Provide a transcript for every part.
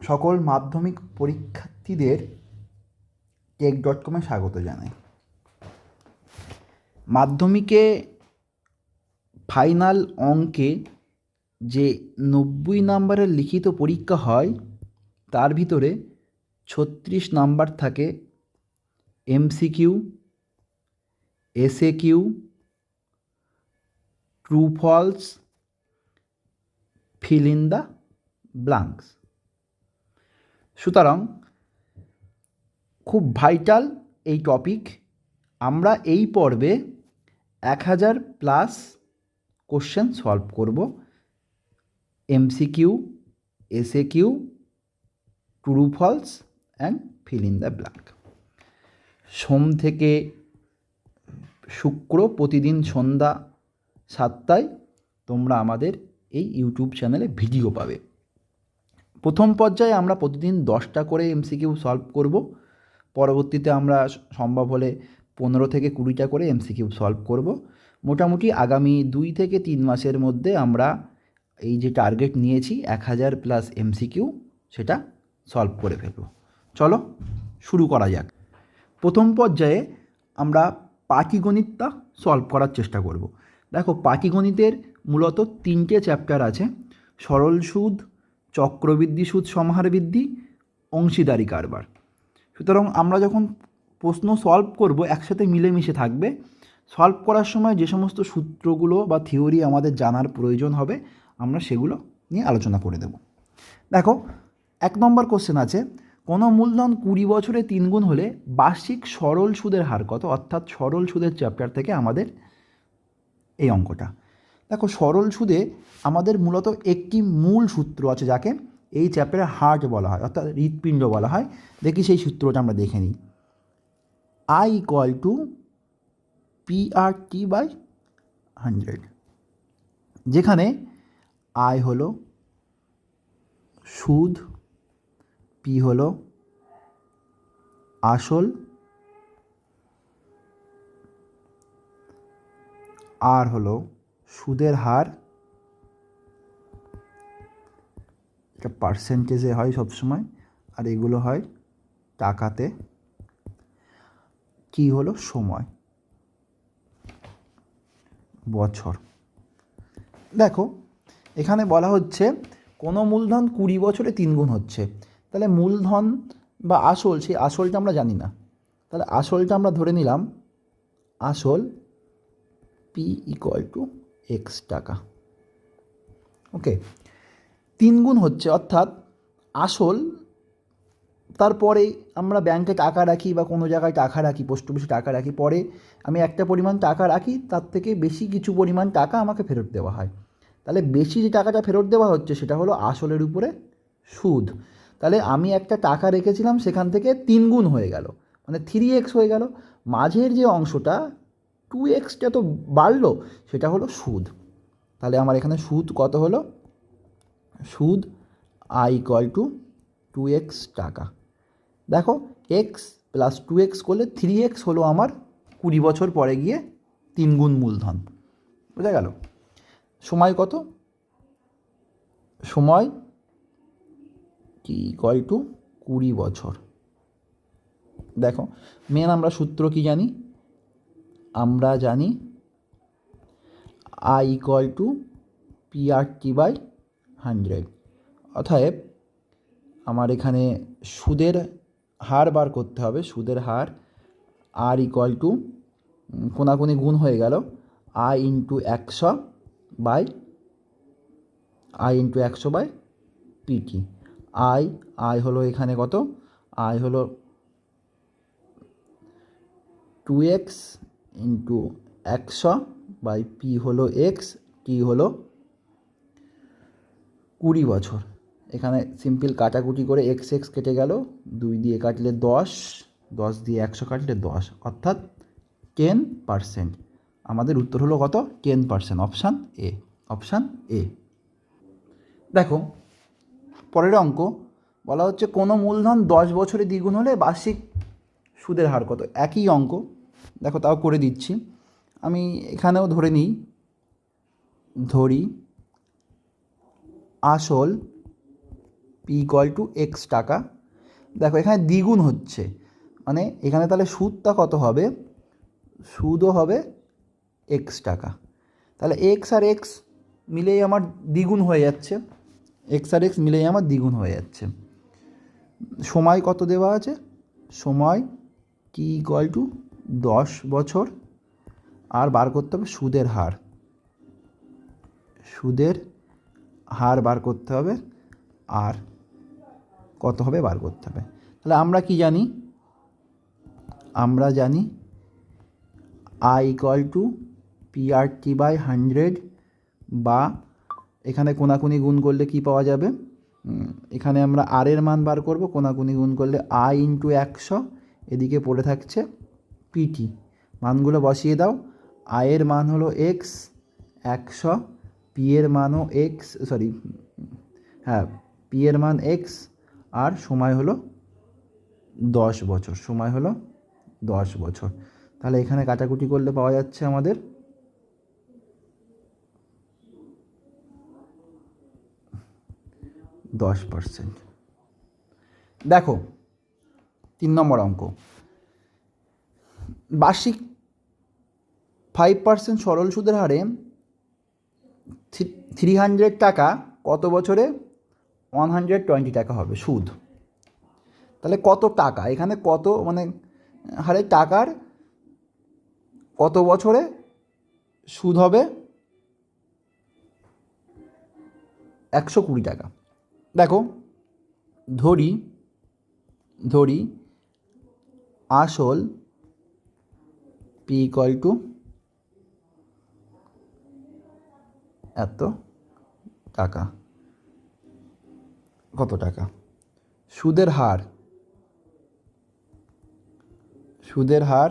সকল মাধ্যমিক পরীক্ষার্থীদের টেক ডট কমে স্বাগত জানাই। মাধ্যমিকে ফাইনাল অঙ্কে যে নব্বই নাম্বারের লিখিত পরীক্ষা হয়, তার ভিতরে ছত্রিশ নাম্বার থাকে MCQ SA Q true false fill in the blanks সুতরাং খুব ভাইটাল এই টপিক আমরা এই পর্বে এক হাজার প্লাস কোশ্চেন সলভ করব। MCQ SA Q true false and fill in the blank সোম থেকে শুক্র প্রতিদিন সন্ধ্যা সাতটায় তোমরা আমাদের এই ইউটিউব চ্যানেলে ভিডিও পাবে। প্রথম পর্যায়ে আমরা প্রতিদিন দশটা করে এমসিকিউ সলভ করব। পরবর্তীতে আমরা সম্ভব হলে পনেরো থেকে কুড়িটা করে এমসিকিউ সলভ করব। মোটামুটি আগামী দুই থেকে তিন মাসের মধ্যে আমরা এই যে টার্গেট নিয়েছি এক হাজার প্লাস এমসিকিউ, সেটা সলভ করে ফেলব। চলো শুরু করা যাক। প্রথম পর্যায়ে আমরা পাটিগণিতটা সলভ করার চেষ্টা করব। দেখো পাটিগণিতের মূলত তিনটে চ্যাপ্টার আছে। সরল সুদ চক্রবৃদ্ধি সুদ, সমাহার বৃদ্ধি, অংশীদারি কারবার। সুতরাং আমরা যখন প্রশ্ন সলভ করব, একসাথে মিলেমিশে থাকবে। সলভ করার সময় যে সমস্ত সূত্রগুলো বা থিওরি আমাদের জানার প্রয়োজন হবে, আমরা সেগুলো নিয়ে আলোচনা করে দেব। দেখো, এক নম্বর কোশ্চেন আছে, কোনো মূলধন কুড়ি বছরে তিন গুণ হলে বার্ষিক সরল সুদের হার কত? অর্থাৎ সরল সুদের চ্যাপ্টার থেকে আমাদের এই অঙ্কটা। দেখো সরল সুদে আমাদের মূলত একটি মূল সূত্র আছে যাকে এই চ্যাপ্টারে হার্ট বলা হয়, অর্থাৎ হৃৎপিণ্ড বলা হয়। দেখি সেই সূত্রটা আমরা দেখে নিই। I equal to P R T by hundred যেখানে আয় হলো সুদ পি হলো আসল আর হলো সুদের হার এটা পার্সেন্টেজে হয় সবসময়, আর এগুলো হয় টাকাতে। কি হলো? সময়। বছর। দেখো, এখানে বলা হচ্ছে কোনো মূলধন কুড়ি বছরে তিন গুণ হচ্ছে। তাহলে মূলধন বা আসল, সেই আসলটা আমরা জানি না। তাহলে আসলটা আমরা ধরে নিলাম, আসল পি ইকুয়াল টু এক্স টাকা। ওকে তিন গুণ হচ্ছে, অর্থাৎ আসল, তারপরে আমরা ব্যাংকে টাকা রাখি বা কোনো জায়গায় টাকা রাখি পোস্ট অফিসে টাকা রাখি, পরে আমি একটা পরিমাণ টাকা রাখি, তার থেকে বেশি কিছু পরিমাণ টাকা আমাকে ফেরত দেওয়া হয়। তাহলে বেশি যে টাকাটা ফেরত দেওয়া হচ্ছে, সেটা হলো আসলের উপরে সুদ। তাহলে আমি একটা টাকা রেখেছিলাম, সেখান থেকে তিন গুণ হয়ে গেল মানে থ্রি এক্স হয়ে গেল। মাঝের যে অংশটা টু এক্স যত বাড়লো, সেটা হলো সুদ। তাহলে আমার এখানে সুদ কত হলো? সুদ I equal to two x টাকা। দেখো এক্স প্লাস টু এক্স করলে থ্রি এক্স হলো আমার কুড়ি বছর পরে গিয়ে তিন গুণ মূলধন। বোঝা গেল? সময় কত? সময় কি ইকুয়াল টু কুড়ি বছর। দেখো মেন আমরা সূত্র কি জানি? আমরা জানি I equal to P R T by hundred অতএব আমার এখানে সুদের হার বার করতে হবে। সুদের হার আর ইকুয়াল টু কোনাকুনি গুণ হয়ে গেল আই ইন্টু একশো বাই আই ইন্টু একশো বাই পিটি আই আই হলো এখানে কত? আই হলো টু এক্স ইন্টু একশো বাই পি হলো এক্স টি হলো কুড়ি বছর। এখানে সিম্পল কাটাকুটি করে এক্স এক্স কেটে গেল, দুই দিয়ে কাটলে দশ দশ দিয়ে একশো কাটলে দশ, অর্থাৎ টেন পারসেন্ট আমাদের উত্তর হলো কত? Ten percent option A option A দেখো, পরের অঙ্ক, বলা হচ্ছে কোনো মূলধন দশ বছরে দ্বিগুণ হলে বার্ষিক সুদের হার কত? একই অঙ্ক। দেখো, তাও করে দিচ্ছি। আমি এখানেও ধরে নিই। ধরি। আসল পি ইকুয়াল টু এক্স টাকা। দেখো, এখানে দ্বিগুণ হচ্ছে। মানে এখানে তাহলে সুদটা কত হবে? সুদও হবে এক্স টাকা। তাহলে এক্স আর এক্স মিলেই আমার দ্বিগুণ হয়ে যাচ্ছে। এক্স আর এক্স মিলেই আমার দ্বিগুণ হয়ে যাচ্ছে। সময় কত দেওয়া আছে? সময় কি ইকুয়াল টু দশ বছর আর বার করতে হবে সুদের হার। সুদের হার বার করতে হবে আর কত হবে বার করতে হবে। তাহলে আমরা কি জানি? আমরা জানি I equal to PRT by hundred বা এখানে কোনাকুনি গুণ করলে কি পাওয়া যাবে? এখানে আমরা আর এর মান বার করব, কোনাকুনি গুণ করলে আই ইন্টু একশো, এদিকে পড়ে থাকছে পিটি মানগুলো বসিয়ে দাও। আয়ের মান হলো এক্স একশো। পি এর মানও এক্স সরি হ্যাঁ পি এর মান এক্স আর সময় হলো দশ বছর। সময় হলো দশ বছর। তাহলে এখানে কাটাকুটি করলে পাওয়া যাচ্ছে আমাদের দশ পার্সেন্ট দেখো, তিন নম্বর অঙ্ক। বার্ষিক ফাইভ পার্সেন্ট সরল সুদের হারে থ্রি হান্ড্রেড টাকা কত বছরে? ওয়ান হান্ড্রেড টোয়েন্টি টাকা হবে সুদ। তাহলে কত টাকা? এখানে কত মানে হারে টাকার কত বছরে সুদ হবে? একশো কুড়ি টাকা। দেখো, ধরি ধরি আসল পি ইকুয়াল টু এত টাকা। কত টাকা? সুদের হার। সুদের হার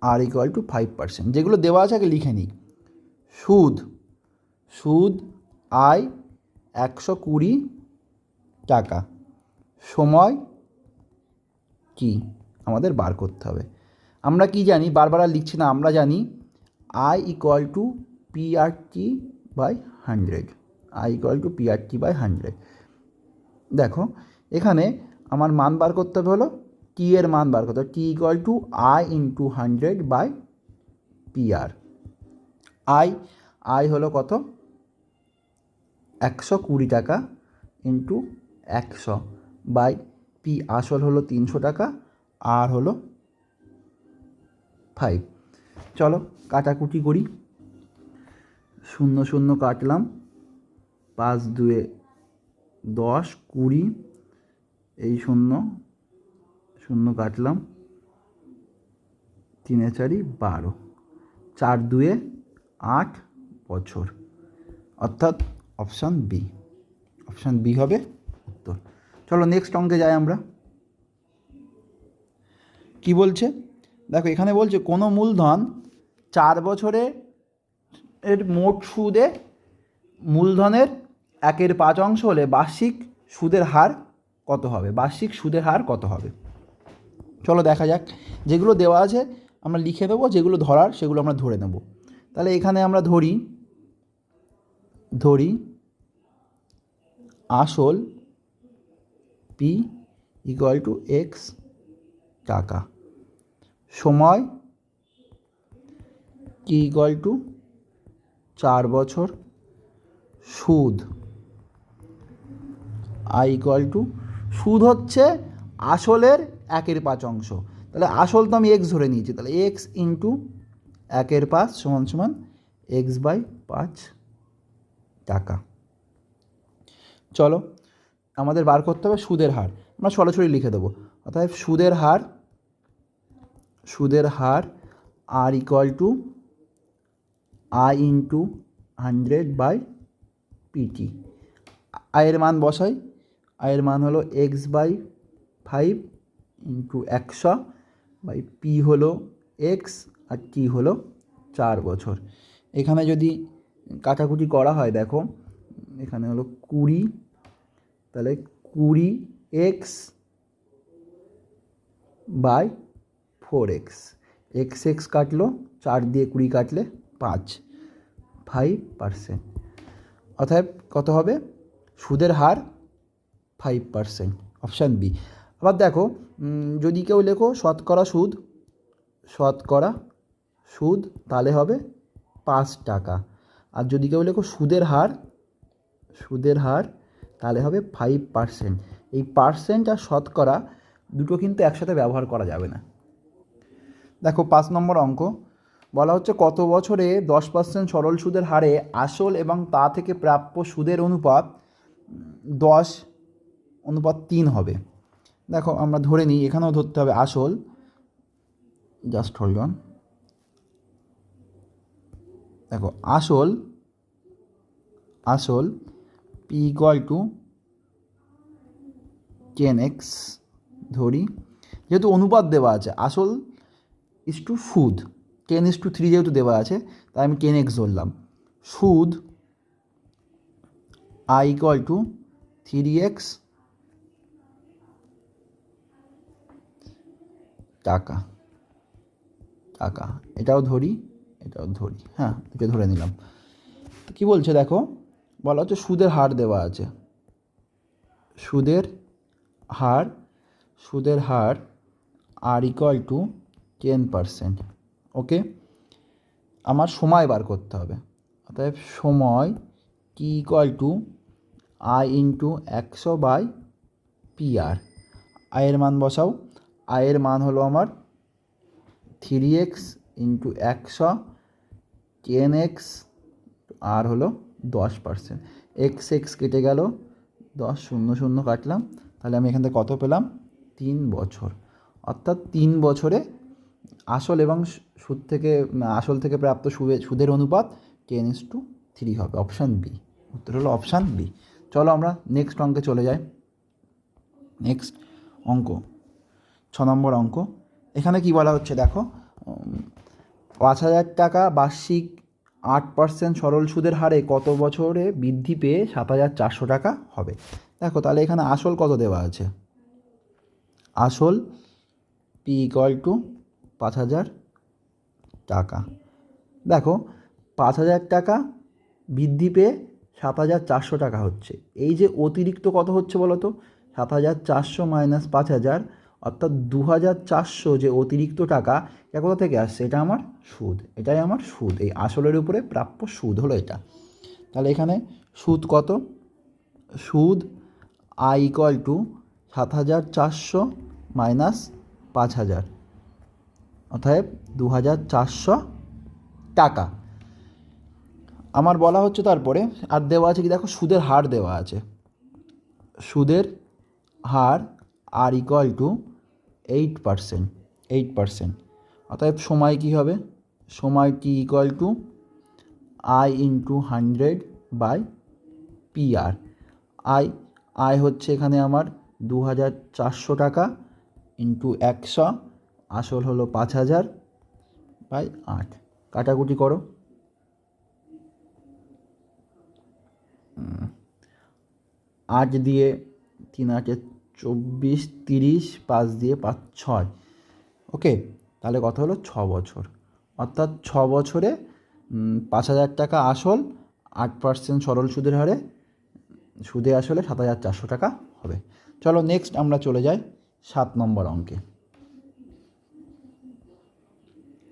R equal to five percent যেগুলো দেওয়া আছে আগে লিখে নিই। সুদ। সুদ আয় একশো কুড়ি টাকা। সময় কি? আমাদের বার করতে হবে। আমরা কি জানি? বারবার আর লিখছি না, আমরা জানি I equal to P R T by hundred I equal to P R T by hundred দেখো, এখানে আমার মান বার করতে হবে হলো টি এর মান বার করতে হবে। T equal to I into hundred by P R I I হলো কত? একশো কুড়ি টাকা ইন্টু একশো বাই পি আসল হলো তিনশো টাকা। আর হলো ফাইভ চলো কাটাকুটি করি। শূন্য শূন্য কাটলাম। পাঁচ, দুয়ে দশ, কুড়ি, এই শূন্য শূন্য কাটলাম। তিনে চারি, বারো। চার, দুয়ে আট বছর। অর্থাৎ অপশান বি অপশান বি হবে উত্তর। চলো নেক্সট অঙ্কে যাই আমরা। কি বলছে? দেখো, এখানে বলছে, কোনো মূলধন চার বছরে এর মোট সুদে মূলধনের একের পাঁচ অংশ হলে বার্ষিক সুদের হার কত হবে? বার্ষিক সুদের হার কত হবে? চলো দেখা যাক। যেগুলো দেওয়া আছে, আমরা লিখে দেবো, যেগুলো ধরার, সেগুলো আমরা ধরে নেব। তাহলে এখানে আমরা ধরি ধরি আসল পি ইকুয়াল টু এক্স টাকা। সময় কি ইকুয়াল টু চার বছর সুদ? আই ইকুয়াল টু সুদ হচ্ছে আসলের একের পাঁচ অংশ। তাহলে আসল তো আমি এক্স ধরে নিয়েছি, তাহলে এক্স ইন্টু একের পাঁচ সমান সমান এক্স বাই পাঁচ টাকা। চলো, আমাদের বার করতে হবে সুদের হার। আমরা সরাসরি লিখে দেবো। অর্থাৎ সুদের হার সুদের হার R equal to I into hundred by PT আয়ের মান বসাই। আয়ের মান হলো এক্স বাই ফাইভ ইন্টু একশো বাই পি হলো এক্স আর টি হলো চার বছর। এখানে যদি কাটাকুটি করা হয়, দেখো, এখানে হলো কুড়ি, তাহলে কুড়ি x by four x. X x কাটলো, চার দিয়ে কুড়ি কাটলে পাঁচ ফাইভ পার্সেন্ট অর্থাৎ কত হবে? সুদের হার ফাইভ পার্সেন্ট অপশান বি আবার দেখো যদি কেউ লেখো শতকরা সুদ শতকরা সুদ, তাহলে হবে পাঁচ টাকা। আর যদি কেউ লেখো সুদের হার সুদের হার, তাহলে হবে ফাইভ পার্সেন্ট এই পার্সেন্ট আর শতকরা দুটো কিন্তু একসাথে ব্যবহার করা যাবে না। দেখো পাঁচ নম্বর অঙ্ক। বলা হচ্ছে কত বছরে দশ পার্সেন্ট সরল সুদের হারে আসল এবং তা থেকে প্রাপ্য সুদের অনুপাত দশ, অনুপাত তিন হবে। দেখো আমরা ধরে নিই, এখানেও ধরতে হবে আসল। জাস্ট অন দেখো, আসল আসল P equal to ten x ধরি। যেহেতু অনুপাত দেওয়া আছে, আসল ইস টু সুদ টেন ইস টু থ্রি যেহেতু দেওয়া আছে, তাই আমি টেন এক্স ধরলাম। সুদ I equal to three x টাকা। টাকা। এটাও ধরি এটাও ধরি। হ্যাঁ দুটো ধরে নিলাম। তো কী বলছে দেখো? বলা হচ্ছে সুদের হার দেওয়া আছে। সুদের হার সুদের হার R equal to ten percent okay আমার সময় বার করতে হবে। অতএব সময় কি ইকুয়াল টু আই ইন্টু একশো বাই পি আর আয়ের মান বসাও। আয়ের মান হলো আমার থ্রি এক্স ইন্টু একশো টেন এক্স আর হলো দশ পার্সেন্ট এক্স এক্স কেটে গেল, দশ, শূন্য শূন্য কাটলাম। তাহলে আমি এখান থেকে কত পেলাম? তিন বছর। অর্থাৎ তিন বছরে আসল এবং সুদ থেকে আসল থেকে প্রাপ্ত সুদে, সুদের অনুপাত টেন ইস টু থ্রি হবে অপশান বি উত্তর হলো অপশান বি চলো আমরা নেক্সট অঙ্কে চলে যাই। নেক্সট অঙ্ক। ছ নম্বর অঙ্ক। এখানে কি বলা হচ্ছে দেখো পাঁচ হাজার টাকা বার্ষিক আট পার্সেন্ট সরল সুদের হারে কত বছরে বৃদ্ধি পেয়ে সাত হাজার চারশো টাকা হবে? দেখো তাহলে এখানে আসল কত দেওয়া আছে? আসল পি ইকুয়াল টু পাঁচ হাজার টাকা। দেখো, পাঁচ হাজার টাকা বৃদ্ধি পেয়ে সাত হাজার চারশো টাকা হচ্ছে। এই যে অতিরিক্ত কত হচ্ছে বলো তো? সাত হাজার চারশো মাইনাস পাঁচ হাজার, অর্থাৎ দু হাজার চারশো যে অতিরিক্ত টাকা, এটা কোথা থেকে আসছে? এটা আমার সুদ। এটাই আমার সুদ। এই আসলের উপরে প্রাপ্য সুদ হলো এটা। তাহলে এখানে সুদ কত? সুদ আই টু সাত হাজার চারশো মাইনাস পাঁচ হাজার। অতএব দু হাজার চারশো টাকা। আমার বলা হচ্ছে তারপরে, আর দেওয়া আছে কি দেখো, সুদের হার দেওয়া আছে। সুদের হার R equal to eight percent eight percent অতএব সময় কী হবে? সময় T equal to I into hundred by P R I আয় হচ্ছে এখানে আমার দু হাজার চারশো টাকা ইন্টু একশো আসল হলো পাঁচ হাজার বাই আট। কাটাকুটি করো। আট দিয়ে তিন আটে চব্বিশ তিরিশ পাঁচ দিয়ে পাঁচ ছয়। ওকে তাহলে কথা হলো ছ বছর। অর্থাৎ ছ বছরে পাঁচ হাজার টাকা আসল আট পার্সেন্ট সরল সুদের হারে সুদে আসলে সাত হাজার চারশো টাকা হবে। চলো নেক্সট আমরা চলে যাই সাত নম্বর অঙ্কে।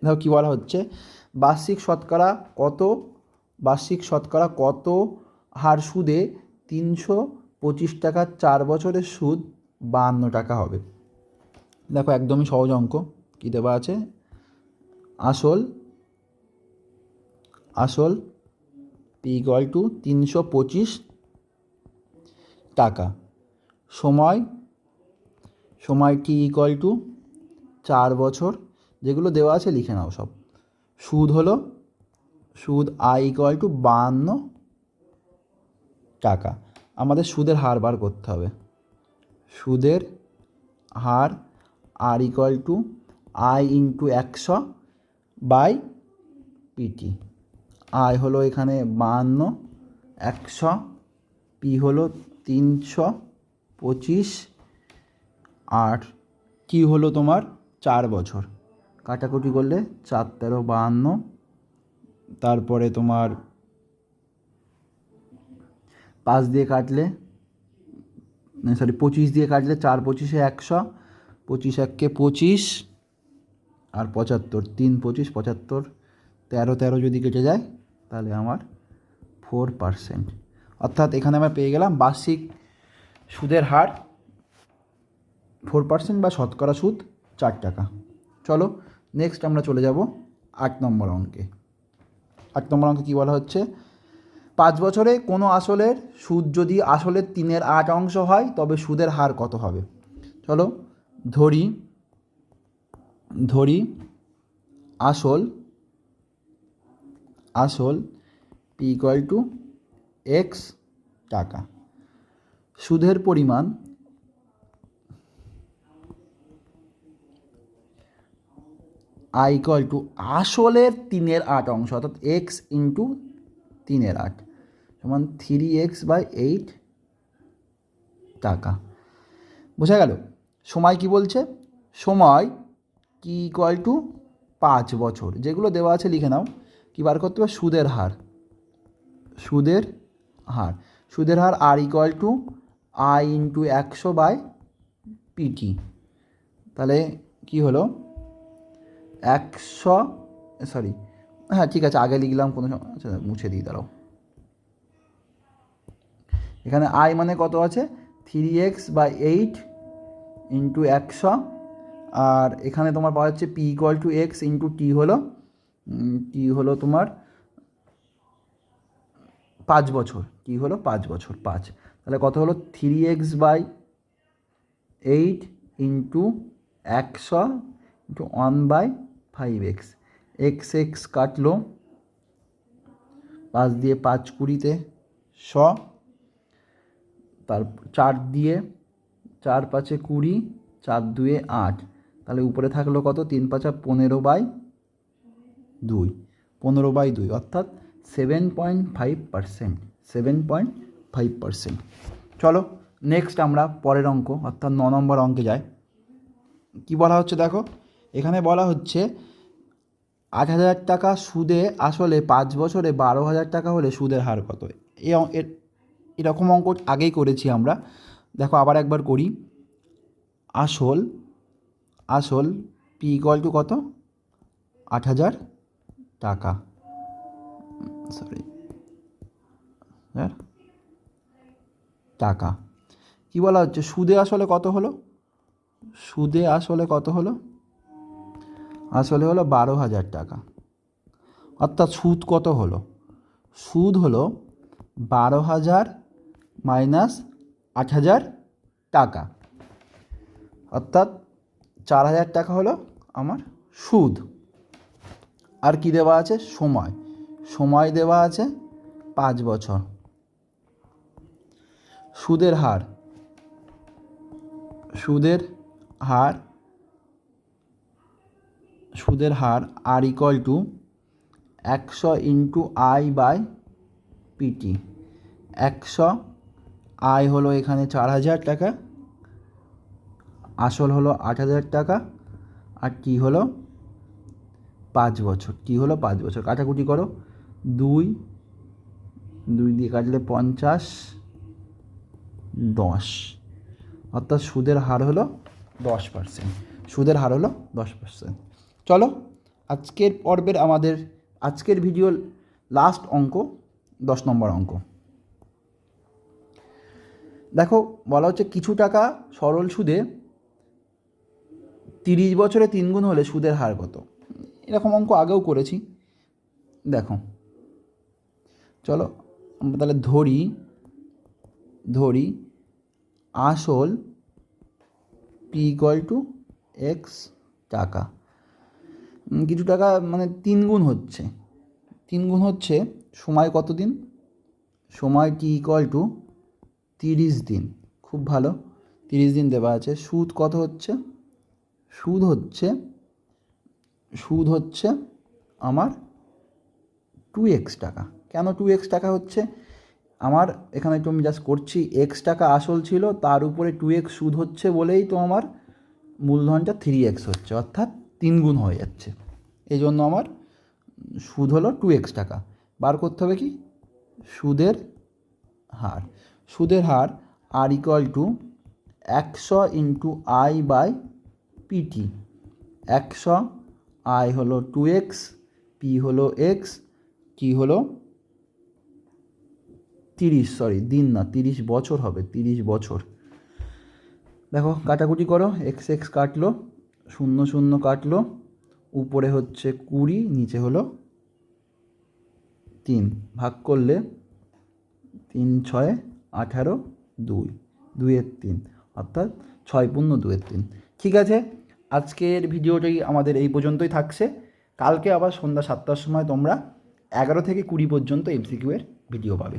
দেখো কী বলা হচ্ছে? বার্ষিক শতকরা কত? বার্ষিক শতকরা কত হার সুদে তিনশো পঁচিশ টাকার চার বছরের সুদ বাহান্ন টাকা হবে। দেখো একদমই সহজ অঙ্ক। কী দেওয়া আছে? আসল আসল পি ইকুয়াল টু তিনশো পঁচিশ টাকা। সময় সময় টি ইকুয়াল টু চার বছর। যেগুলো দেওয়া আছে লিখে নাও সব। সুদ হলো, সুদ আই ইকুয়াল টু বাহান্ন টাকা। আমাদের সুদের হার বার করতে হবে। সুদের হার R equal to I into একশো বাই পিটি আই হলো এখানে বাহান্ন একশো পি হলো তিনশো পঁচিশ, আর কি হলো তোমার চার বছর। কাটাকুটি করলে চার তেরো বাহান্ন। তারপরে তোমার পাঁচ দিয়ে কাটলে সরি পঁচিশ দিয়ে কাটলে চার পঁচিশে একশো, পঁচিশ এককে পঁচিশ, আর পঁচাত্তর, তিন পঁচিশ, পঁচাত্তর, তেরো তেরো যদি কেটে যায়, তাহলে আমার ফোর পার্সেন্ট। অর্থাৎ এখানে আমরা পেয়ে গেলাম বার্ষিক সুদের হার, ফোর পার্সেন্ট বা শতকরা সুদ চার টাকা। চলো নেক্সট আমরা চলে যাব আট নম্বর অঙ্কে। আট নম্বর অঙ্কে কী বলা হচ্ছে? পাঁচ বছরে কোনো আসলের সুদ যদি আসলের তিনের আট অংশ হয়, তবে সুদের হার কত হবে? চলো ধরি ধরি আসল আসল পি ইকুয়াল টু এক্স টাকা। সুদের পরিমাণ আই ইকুয়াল টু আসলের তিনের আট অংশ, অর্থাৎ এক্স ইন্টু তিনের আট, সমান থ্রি এক্স বাই এইট টাকা। বোঝা গেল? সময় কি বলছে? সময় কি ইকুয়াল টু পাঁচ বছর, যেগুলো দেওয়া আছে লিখে নাও। কি বার করতে হবে? সুদের হার। সুদের হার। সুদের হার R equal to I into একশো বাই পিটি তাহলে কি হলো? একশো সরি হ্যাঁ ঠিক আছে, আগে লিখলাম, কোনো আচ্ছা মুছে দিই, দাঁড়াও। এখানে আই মানে কত আছে? Three x by eight into একশো, আর এখানে তোমার পাওয়া যাচ্ছে P equal to x into T হলো টি হলো তোমার পাঁচ বছর কি হলো পাঁচ বছর, পাঁচ। তাহলে কত হলো? Three x by eight into একশো into one by five x x x কাটলো, পাঁচ দিয়ে পাঁচ কুড়িতে শ, তার চার দিয়ে চার পাঁচে কুড়ি, চার দুয়ে আট, তাহলে উপরে থাকল কত? তিন পাঁচা পনেরো বাই দুই, পনেরো বাই দুই, অর্থাৎ seven point five percent seven point five percent চলো নেক্সট আমরা পরের অঙ্ক, অর্থাৎ ন নম্বর অঙ্কে যাই। কি বলা হচ্ছে দেখো? এখানে বলা হচ্ছে আট হাজার টাকা সুদে আসলে পাঁচ বছরে বারো হাজার টাকা হলে সুদের হার কত? এরকম অঙ্ক আগেই করেছি আমরা। দেখো আবার একবার করি। আসল আসল পি ইকুয়াল টু কত? আট হাজার টাকা। সরি টাকা। কি বলা হচ্ছে? সুদে আসলে কত হলো? সুদে আসলে কত হলো? আসলে হলো বারো হাজার টাকা। অর্থাৎ সুদ কত হলো? সুদ হলো বারো হাজার মাইনাস আট হাজার টাকা। অর্থাৎ চার হাজার টাকা হলো আমার সুদ। আর কি দেওয়া আছে? সময়। সময় দেওয়া আছে পাঁচ বছর। সুদের হার। সুদের হার সুদের হার আর ইকুয়াল টু একশো ইন্টু আই বাই পিটি একশো আয় হলো এখানে চার হাজার টাকা, আসল হলো আট হাজার টাকা, আর টি হলো পাঁচ বছর টি হলো পাঁচ বছর। কাটাকুটি করো, দুই দুই দিয়ে কাটলে পঞ্চাশ, দশ। অর্থাৎ সুদের হার হলো দশ পার্সেন্ট সুদের হার হলো দশ পার্সেন্ট চলো, আজকের পর্বের আমাদের, আজকের ভিডিওর লাস্ট অঙ্ক, দশ নম্বর অঙ্ক। দেখো, বলা হচ্ছে কিছু টাকা সরল সুদে তিরিশ বছরে তিন গুণ হলে সুদের হার কত? এরকম অঙ্ক আগেও করেছি। দেখো, চলো, আমরা তাহলে ধরি ধরি, আসল পি ইকুয়াল টু এক্স টাকা। কিছু টাকা মানে তিন গুণ হচ্ছে। তিন গুণ হচ্ছে সময় কত দিন? সময় টি ইকুয়াল টু তিরিশ দিন। খুব ভালো। তিরিশ দিন দেওয়া আছে। সুদ কত হচ্ছে? সুদ হচ্ছে সুদ হচ্ছে আমার টু এক্স টাকা। কেন টু এক্স টাকা হচ্ছে? আমার এখানে একটু আমি জাস্ট করছি। এক্স টাকা আসল ছিল, তার উপরে টু এক্স সুদ হচ্ছে বলেই তো আমার মূলধনটা থ্রি এক্স হচ্ছে। অর্থাৎ তিন গুণ হয়ে যাচ্ছে। এই জন্য আমার সুদ হলো টু এক্স টাকা। বার করতে হবে কি? সুদের হার। সুদের হার আর ইকুয়াল টু একশো ইন্টু আই বাই পিটি একশো আই হলো টু এক্স পি হলো এক্স টি হলো তিরিশ সরি দিন না, তিরিশ বছর হবে, তিরিশ বছর। দেখো, কাটাকুটি করো এক্স এক্স কাটলো, শূন্য শূন্য কাটলো। উপরে হচ্ছে কুড়ি, নিচে হলো তিন। ভাগ করলে তিন ছয়, আঠারো, দুই। দুইয়ের তিন, অর্থাৎ ছয় পূর্ণ দুইয়ের তিন। ঠিক আছে, আজকের ভিডিওটি আমাদের এই পর্যন্তই থাকছে। কালকে আবার সন্ধ্যা সাতটার সময় তোমরা এগারো থেকে কুড়ি পর্যন্ত এমসিকিউ এর ভিডিও পাবে।